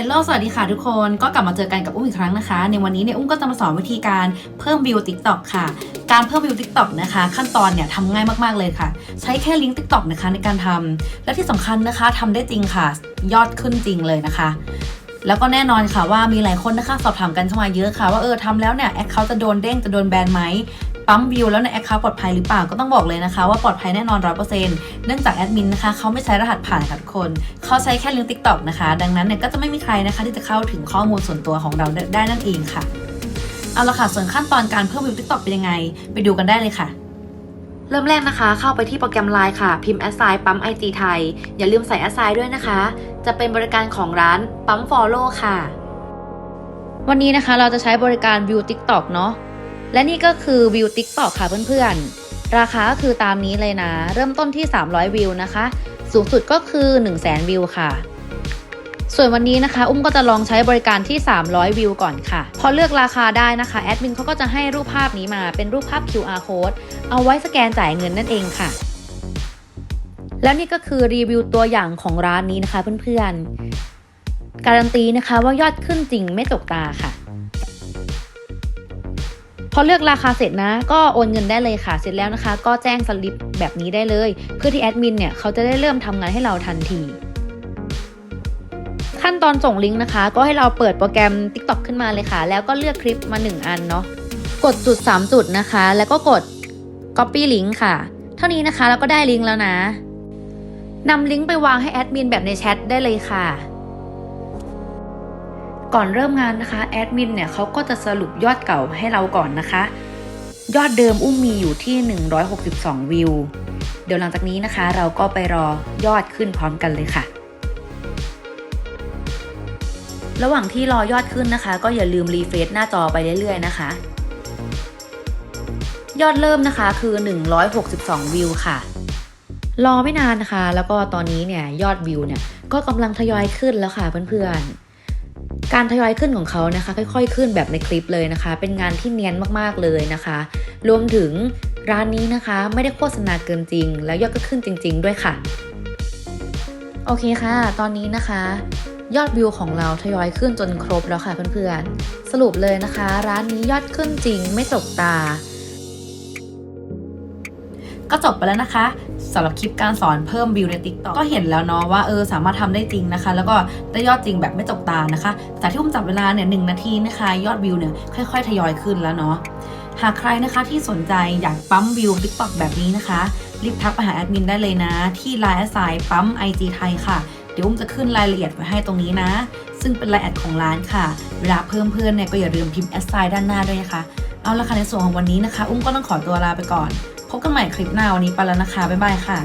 ฮลโลสวัสดีค่ะทุกคนก็กลับมาเจอกันกับอุ้มอีกครั้งนะคะ ในวันนี้เนี่ยอุ้มก็จะมาสอนวิธีการเพิ่มวิว TikTok ค่ะ การเพิ่มวิว TikTok นะคะ ขั้นตอนเนี่ยทำง่ายมากๆเลยค่ะ ใช้แค่ลิงก์ TikTok นะคะในการทำและที่สำคัญนะคะทำได้จริงค่ะ ยอดขึ้นจริงเลยนะคะ แล้วก็แน่นอนค่ะว่ามีหลายคนนะคะสอบถามกันเข้ามาเยอะค่ะ ว่าเออทำแล้วเนี่ยแอคเคาท์จะโดนเด้งจะโดนแบนไหม ปั๊มวิวแล้วในแอคเคาท์ปลอดภัยหรือเปล่าก็ต้องบอกเลยนะคะ ว่าปลอดภัยแน่นอนร้อยเปอร์เซ็นต์เนื่องจากแอดมินนะคะเขาไม่ใช้รหัสผ่านค่ะทุกคนเขาใช้แค่ลิงก์ TikTok นะคะ ดังนั้นเนี่ยก็จะไม่มีใครนะคะที่จะเข้าถึงข้อมูลส่วนตัวของเราได้นั่นเองค่ะเอาละค่ะส่วนขั้นตอนการเพิ่มวิว TikTok เป็นยังไง ไปดูกันได้เลยค่ะเริ่มแรกนะคะ เข้าไปที่โปรแกรม Line ค่ะ พิมพ์ assign ปั๊ม IG ไทย อย่าลืมใส่ assign ด้วยนะคะ จะเป็นบริการของร้านปั๊ม follow ค่ะ วันนี้นะคะเราจะใช้บริการ View TikTok เนาะ และนี่ก็คือ View TikTok ค่ะเพื่อนๆ ราคาก็คือตามนี้เลยนะ เริ่มต้นที่ 300 วิวนะคะ สูงสุดก็คือ 1 0 0 0 0แวิวค่ะ ส่วนวันนี้นะคะ อุ้มก็จะลองใช้บริการที่ 300 วิวก่อนค่ะ พอเลือกราคาได้นะคะแอดมินเขาก็จะให้รูปภาพนี้มาเป็นรูปภาพ QR code เอาไว้สแกนจ่ายเงินนั่นเองค่ะแล้วนี่ก็คือรีวิวตัวอย่างของร้านนี้นะคะเพื่อนๆ การันตีนะคะว่ายอดขึ้นจริงไม่ตกตาค่ะ อเลือกราคาเสร็จนะ ก็โอนเงินได้เลยค่ะ เสร็จแล้วนะคะ ก็แจ้งสลิปแบบนี้ได้เลย เพื่อที่แอดมินเนี่ยเขาจะได้เริ่มทำงานให้เราทันทีขั้นตอนส่งลิงก์นะคะ ก็ให้เราเปิดโปรแกรม TikTok ขึ้นมาเลยค่ะ แล้วก็เลือกคลิปมา 1 อันเนาะกดจุด 3 จุดนะคะ แล้วก็กด Copy Link ค่ะ เท่านี้นะคะแล้วก็ได้ลิงก์แล้วนะนำลิงก์ไปวางให้แอดมินแบบในแชทได้เลยค่ะ ก่อนเริ่มงานนะคะแอดมินเนี่ยเขาก็จะสรุปยอดเก่าให้เราก่อนนะคะ ยอดเดิมอุ้มมีอยู่ที่ 162 วิว เดี๋ยวหลังจากนี้นะคะ เราก็ไปรอยอดขึ้นพร้อมกันเลยค่ะ ระหว่างที่รอยอดขึ้นนะคะ ก็อย่าลืมรีเฟรชหน้าจอไปเรื่อยๆนะคะ ยอดเริ่มนะคะคือ 162 วิวค่ะรอไม่นานนะคะ แล้วก็ตอนนี้เนี่ยยอดวิวเนี่ยก็กำลังทยอยขึ้นแล้วค่ะเพื่อนๆ การทยอยขึ้นของเขานะคะ ค่อยๆ ขึ้นแบบในคลิปเลยนะคะ เป็นงานที่เนียนมากๆเลยนะคะ รวมถึงร้านนี้นะคะไม่ได้โฆษณาเกินจริง แล้วยอดก็ขึ้นจริง ๆ ด้วยค่ะ โอเคค่ะ ตอนนี้นะคะ ยอดวิวของเราทยอยขึ้นจนครบแล้วค่ะเพื่อนๆสรุปเลยนะคะ ร้านนี้ยอดขึ้นจริงไม่ตกตา ก็จบไปแล้วนะคะสำหรับคลิปการสอนเพิ่มวิวใน TikTok ก็เห็นแล้วเนาะว่าเออสามารถทำได้จริงนะคะ แล้วก็ได้ยอดจริงแบบไม่ตกตานะคะจากที่ผมจับเวลาเนี่ยหนึ่งนาทีนะคะ ยอดวิวเนี่ยค่อย ๆ ทยอยขึ้นแล้วเนาะหากใครนะคะที่สนใจอยากปั๊มวิว TikTok แบบนี้นะคะรีบทักไปหาแอดมินได้เลยนะ ที่ Line สายปั๊ม IG ไทยค่ะเดี๋ยวอุ้มจะขึ้นรายละเอียดไว้ให้ตรงนี้นะ ซึ่งเป็นรายแอดของร้านค่ะ เวลาเพิ่มเพื่อนเนี่ยก็อย่าลืมพิมพ์แอดไซน์ด้านหน้าด้วยนะคะ เอาละค่ะในส่วนของวันนี้นะคะ อุ้มก็ต้องขอตัวลาไปก่อน พบกันใหม่คลิปหน้าวันนี้ไปแล้วนะคะ บ๊ายบายค่ะ